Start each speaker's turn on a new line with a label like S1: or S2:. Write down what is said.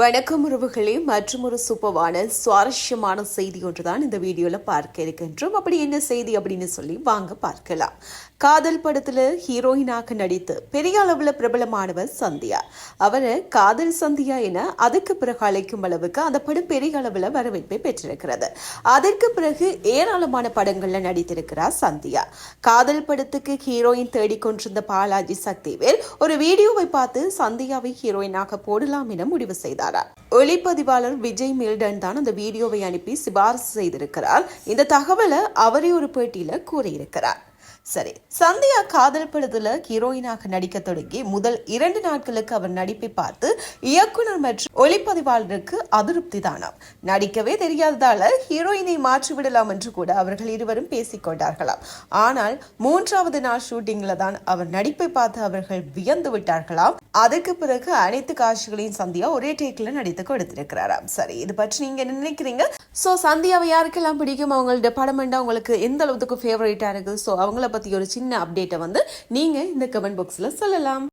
S1: வணக்கம் உறவுகளே மற்றும் ஒரு சூப்பரான சுவாரஸ்யமான செய்தி ஒன்றுதான் இந்த வீடியோவில் பார்க்க இருக்கின்றோம். அப்படி என்ன செய்தி அப்படின்னு சொல்லி வாங்க பார்க்கலாம். காதல் படத்தில் ஹீரோயினாக நடித்து பெரிய அளவில் பிரபலமானவர் சந்தியா. அவரை காதல் சந்தியா என அதுக்கு பிறகு அழைக்கும் அளவுக்கு அந்த படம் பெரிய அளவில் வரவேற்பை பெற்றிருக்கிறது. அதற்கு பிறகு ஏராளமான படங்களில் நடித்திருக்கிறார் சந்தியா. காதல் படத்துக்கு ஹீரோயின் தேடிக்கொண்டிருந்த பாலாஜி சக்திவேல் ஒரு வீடியோவை பார்த்து சந்தியாவை ஹீரோயினாக போடலாம் என முடிவு செய்தார். செய்தாராம் ஒளிப்பதிவாளர் விஜய் மில்டன் தான் அந்த வீடியோவை அனுப்பி சிபாரிசு செய்திருக்கிறார். இந்த தகவலை அவரே ஒரு பேட்டியில கூறியிருக்கிறார். சரி சந்தியா காதல் படத்துல ஹீரோயினாக நடிக்க தொடங்கி முதல் இரண்டு நாட்களுக்கு அவர் நடிப்பை பார்த்து இயக்குனர் மற்றும் ஒளிப்பதிவாளருக்கு அதிருப்தி தானாம் நடிக்கவே தெரியாததால ஹீரோயினை மாற்றிவிடலாம் என்று கூட அவர்கள் இருவரும் பேசிக் கொண்டார்களாம். ஆனால் மூன்றாவது நாள் ஷூட்டிங்ல தான் அவர் நடிப்பை பார்த்து அவர்கள் வியந்து விட்டார்களாம். அதுக்கு பிறகு அனைத்து காட்சிகளையும் சந்தியா ஒரே டேக்ல நடித்து கொடுத்திருக்கிறாராம். சரி இது பற்றி நீங்க என்ன நினைக்கிறீங்க? ஸோ சந்தியாவை யாருக்கெல்லாம் பிடிக்கும்? அவங்களோட படமெண்டா உங்களுக்கு எந்த அளவுக்கு ஃபேவரேட்டா இருக்குது? ஸோ அவங்கள பத்தி ஒரு சின்ன அப்டேட்டை வந்து நீங்கள் இந்த கமெண்ட் பாக்ஸில் சொல்லலாம்.